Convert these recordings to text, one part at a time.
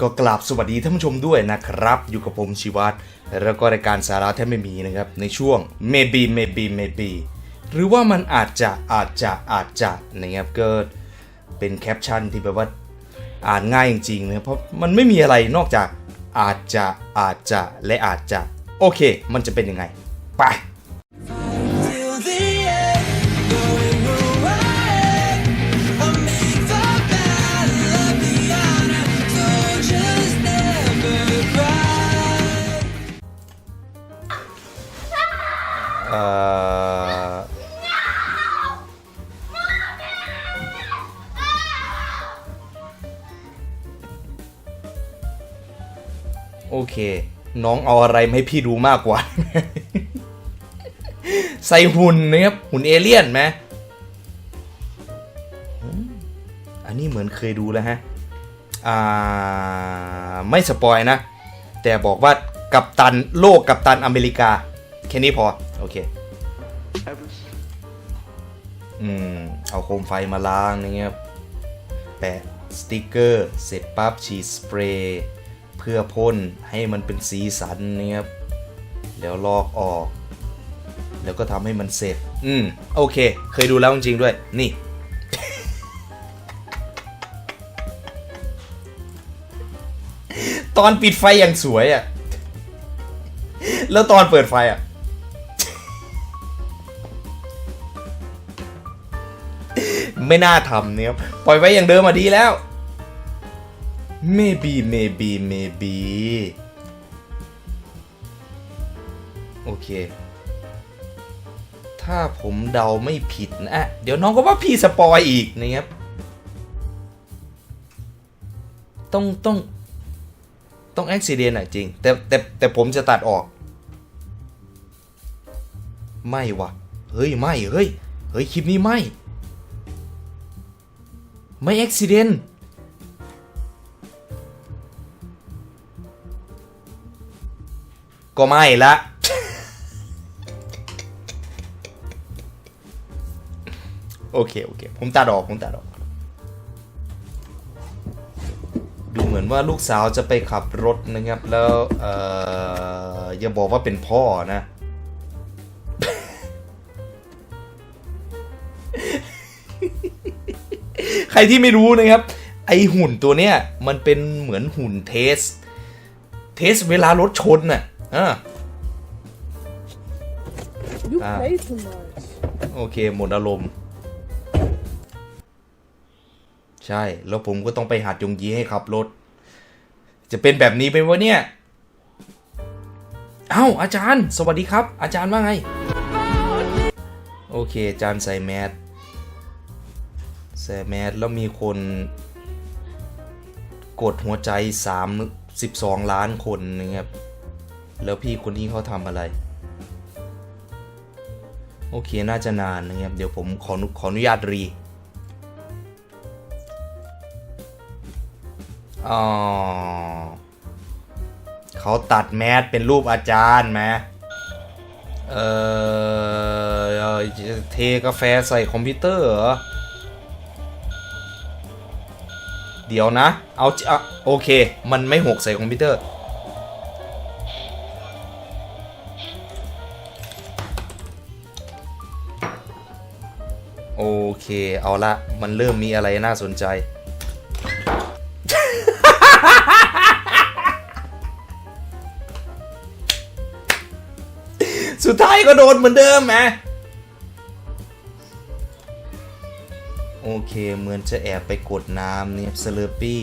ก็กราบสวัสดีท่านผู้ชมด้วยนะครับ อยู่กับผมชิวัตรแล้วก็รายการสาระแทบไม่มีนะครับ ในช่วง maybe maybe maybe หรือว่ามันอาจจะอาจจะอาจจะนะครับก็เป็นแคปชั่นที่แบบว่าอ่านง่ายจริงๆนะเพราะมันไม่มีอะไรนอกจากอาจจะอาจจะและอาจจะ โอเค มันจะเป็นยังไง ไป โอเค น้องเอาอะไรมาให้พี่ดูมากกว่า ใส่หุ่นนะครับ หุ่นเอเลี่ยนไหมอันนี้เหมือนเคยดูแล้วฮะ อ่า ไม่สปอยนะ แต่บอกว่ากัปตันโลกกัปตันอเมริกา แค่นี้พอ โอเค อืม เอาโคมไฟมาล้างนะครับแปะสติกเกอร์ เสร็จปั๊บฉีดสเปรย์ เพื่อพ่นให้มันเป็นสีสันนะครับแล้วลอกออก แล้วก็ทำให้มันเสร็จ อืมโอเค เคยดูแล้วจริงๆด้วย นี่ ตอนปิดไฟอย่างสวยอะ่ะ แล้วตอนเปิดไฟอะไม่น่าทำเนี่ยครับปล่อยไว้อย่างเดิมมาดีแล้ว maybe maybe maybe โอเค ถ้าผมเดาไม่ผิดนะ เดี๋ยวน้องก็ว่าพี่สปอยอีกนะครับ ต้องต้องต้องอุบิเหตุหน่อยจริง แต่แต่แต่ผมจะตัดออก ไม่วะเฮ้ย ไม่ เฮ้ย เฮ้ย คลิปนี้ไม่ ไม่อุบิเหตุ ก็ไม่ละ โอเค โอเค ผมตัดออกผมตัดออก ดูเหมือนว่าลูกสาวจะไปขับรถนะครับ แล้วเอออย่าบอกว่าเป็นพ่อนะ ใครที่ไม่รู้นะครับ ไอหุ่นตัวเนี้ย มันเป็นเหมือนหุ่นเทส เทสเวลารถชนน่ะ อ่า You Ah. play too much. โอเค หมดอารมณ์ ใช่ แล้วผมก็ต้องไปหัดยงยีให้ขับรถ จะเป็นแบบนี้ไปวะเนี่ย เอ้า อาจารย์ สวัสดีครับ อาจารย์ว่าไง โอเค อาจารย์ใส่แมสใส่แมสแล้วมีคน กดหัวใจ 3 12 ล้านคนนะครับ แล้วพี่คนนี้เขาทำอะไร โอเคน่าจะนานนะครับเดี๋ยวผมขออนุขออนุญาตรีอ๋อเขาตัดแมสเป็นรูปอาจารย์ไหมเออเอ่อเทกาแฟใส่คอมพิวเตอร์เหรอ เดี๋ยวนะ เอาโอเค มันไม่หกใส่คอมพิวเตอร์ เค เอาละ มันเริ่มมีอะไรน่าสนใจ สุดท้ายก็โดนเหมือนเดิมไหมโอเคเหมือนจะแอบไปกดน้ำเนี่ยสเลอร์ปี้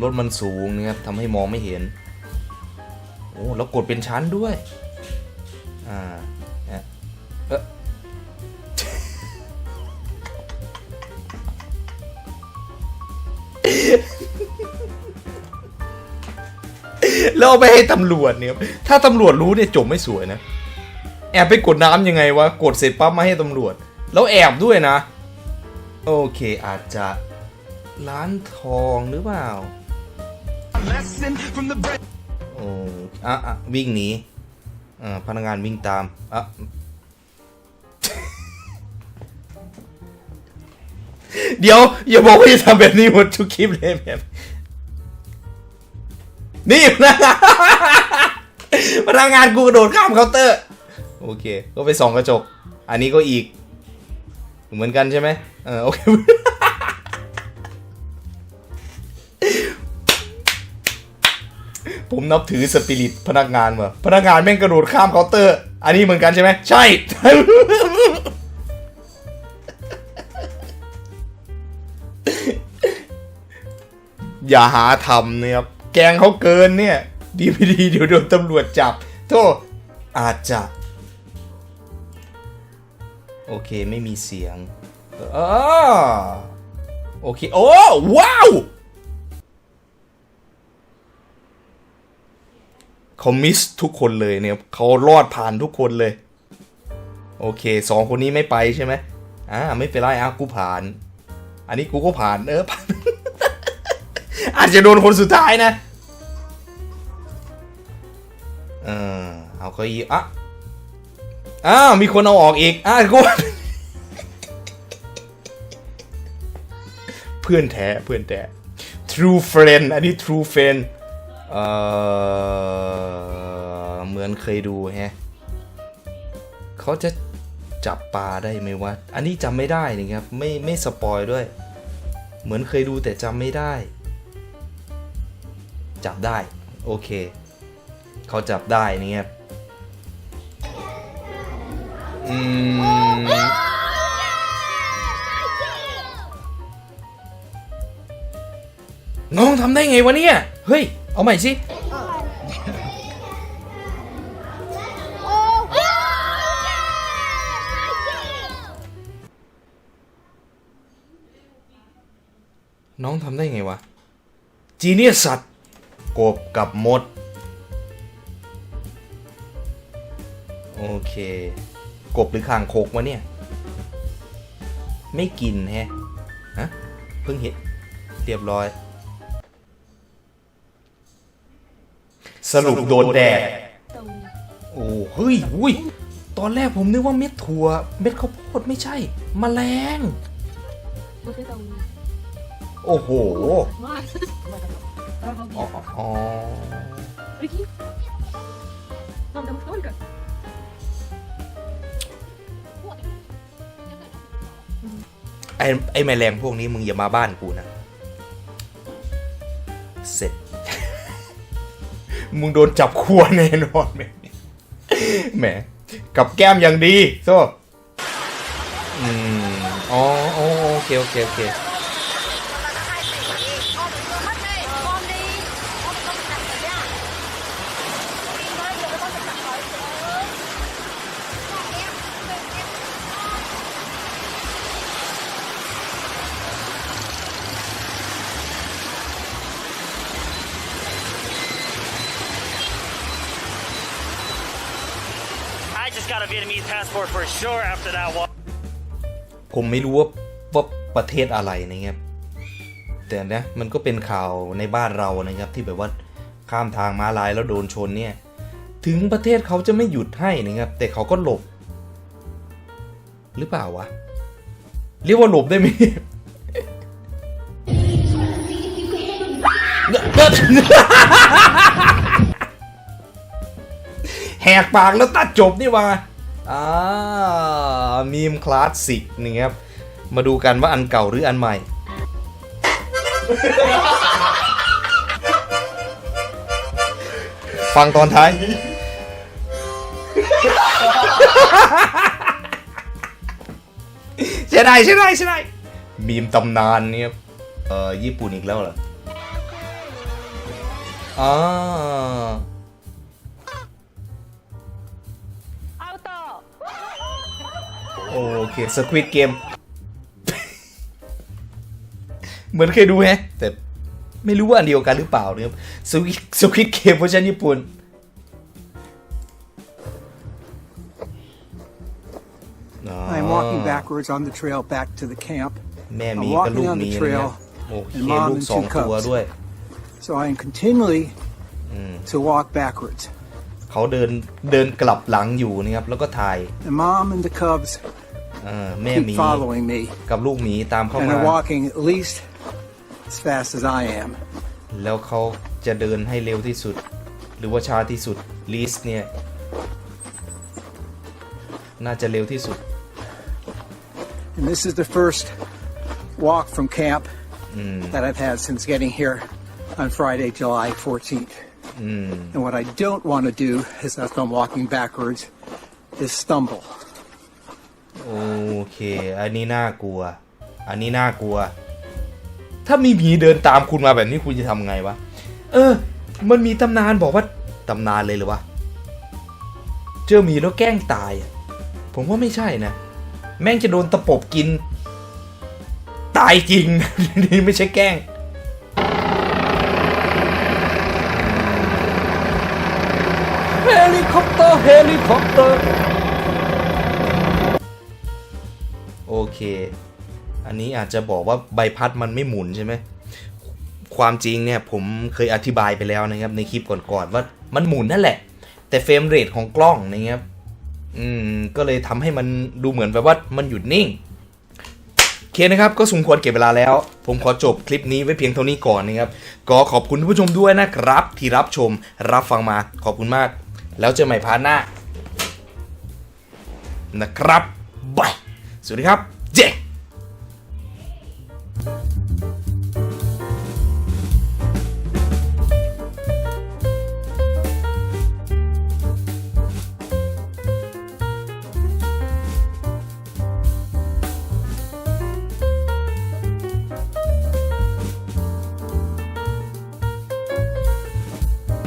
รถมันสูงนะครับทำให้มองไม่เห็น โอ้ แล้วกดเป็นชั้นด้วย อ่า แล้วเอาไปให้ตำรวจเนี่ย ถ้าตำรวจรู้เนี่ยจบไม่สวยนะ แอบไปกดน้ำยังไงวะ กดเสร็จปั๊บมาให้ตำรวจ แล้วแอบด้วยนะ โอเคอาจจะร้านทองหรือเปล่า โอ้อะอะวิ่งหนีอ่าพนักงานวิ่งตามอะเดี๋ยวอย่าบอกว่าจะทำแบบนี้หมดทุกคลิปเลยแบบ นี่พนักงานพนักงานกูกระโดดข้ามเคาน์เตอร์ โอเค ก็ไปส่องกระจก อันนี้ก็อีก เหมือนกันใช่ไหมเออโอเคผมนับถือสปิริตพนักงานว่ะพนักงานแม่งกระโดดข้ามเคาน์เตอร์ อันนี้เหมือนกันใช่ไหมใช่ อย่าหาทำนี่ยครับ แกงเขาเกินเนี่ย ดีไม่ดีเดี๋ยวโดนตำรวจจับ โทษอาจจะ โอเคไม่มีเสียงออโอเค โอ้ ว้าว เขามิสทุกคนเลยเนี่ยเขารอดผ่านทุกคนเลย โอเคสองคนนี้ไม่ไปใช่ไหมอ่าไม่เป็นไรอะกูผ่าน อันนี้กูก็ผ่านเออผ่าน อาจจะโดนคนสุดท้ายนะ เออเอาเก็อีอะอ้าวมีคนเอาออกอีกอะกูเพื่อนแท้เพื่อนแท้ true friend อันนี้ true friend เออเหมือนเคยดูแฮะเขาจะจับปลาได้ไหมวะ อันนี้จำไม่ได้นี่ครับ ไม่ไม่สปอยด้วย เหมือนเคยดูแต่จำไม่ได้ จับได้ โอเค เขาจับได้นี่ครับอืมน้องทำได้ไงวะเนี่ย เฮ้ย เอาใหม่สิ น้องทำได้ไงวะ จีเนียสัตว กบกับมด โอเค กบหรือคางคกวะเนี่ย ไม่กินแฮะฮะเพิ่งเห็นเรียบร้อย สรุปโดนแดดโอ้เฮ้ยอุ้ยตอนแรกผมนึกว่าเม็ดถั่ว เม็ดข้าวโพดไม่ใช่มแมลงไม่ใช่ตรงโอ้โห มากอ๋ออ๋อ Ricky Mam tam szkolkę. ไอ้ไอ้แมลงพวกนี้มึงอย่ามาบ้านกูนะ เสร็จ มึงโดนจับขั้วแน่นอนแหมแหม กับแก้มอย่างดี โซ่ อืม อ๋อโอเค โอเค โอเค got a Vietnamese passport for sure after that one. ผมไม่รู้ว่าว่าประเทศอะไรนะครับแต่นะมันก็เป็นข่าวในบ้านเรานะครับที่แบบว่าข้ามทางม้าลายแล้วโดนชนเนี่ย ถึงประเทศเขาจะไม่หยุดให้นะครับ แต่เขาก็หลบ หรือเปล่าวะ เรียกว่าหลบได้ไหม กปากแล้วตัดจบนี่วะอ่ามีมคลาสสิกนี่ครับ มาดูกันว่าอันเก่าหรืออันใหม่ ฟังตอนท้าย ใช่ได้ใช่ได้ใช่ได้มีมตำนานเนี่ยครับเอ่อญี่ปุ่นอีกแล้วเหรออ่า โอเคสควิดเกมเหมือนเคยดูแฮะ แต่ไม่รู้ว่าอันเดียวกันหรือเปล่านะครับสควิดสควิดเกมเวอร์ชันญี่ปุ่นอ๋อ I'm walking backwards on the trail back to the camp, แม่มีกับลูกมีนะครับโอเค and mom ลูก and สอง two ตัว cubs. ด้วย so I am continually to walk backwards. เขาเดินเดินกลับหลังอยู่นะครับแล้วก็ถ่าย The mom and the cubs เอ่อแม่ห keep มี following me, กับลูกหมีตามเข้า and มา are walking at least as fast as I am. แล้วเขาจะเดินให้เร็วที่สุด หรือว่าช้าที่สุดลีสเนี่ย น่าจะเร็วที่สุด And this is the first walk from camp that I've had since getting here on Friday, July 14th. And what I don't want to do is, as I'm walking backwards, is stumble. โอเค อันนี้น่ากลัว อันนี้น่ากลัว ถ้ามีผีเดินตามคุณมาแบบนี้คุณจะทำไงวะ เออ มันมีตำนานบอกว่าตำนานเลยหรือวะ เจอหมีแล้วแกล้งตาย ผมว่าไม่ใช่นะ แม่งจะโดนตะปบกิน ตายจริง นี่ไม่ใช่แกล้งเฮลิคอปเตอร์ เฮลิคอปเตอร์ เค อันนี้อาจจะบอกว่าใบพัดมันไม่หมุนใช่ไหม ความจริงเนี่ยผมเคยอธิบายไปแล้วนะครับในคลิปก่อนๆว่ามันหมุนนั่นแหละ แต่เฟรมเรทของกล้องนะครับ อืม ก็เลยทำให้มันดูเหมือนแบบว่ามันหยุดนิ่งโอเคนะครับก็สมควรเก็บเวลาแล้ว ผมขอจบคลิปนี้ไว้เพียงเท่านี้ก่อนนะครับ ก็ขอบคุณทุกผู้ชมด้วยนะครับ ที่รับชมรับฟังมาขอบคุณมาก แล้วเจอใหม่พาร์ทหน้า นะครับบายสวัสดีครับ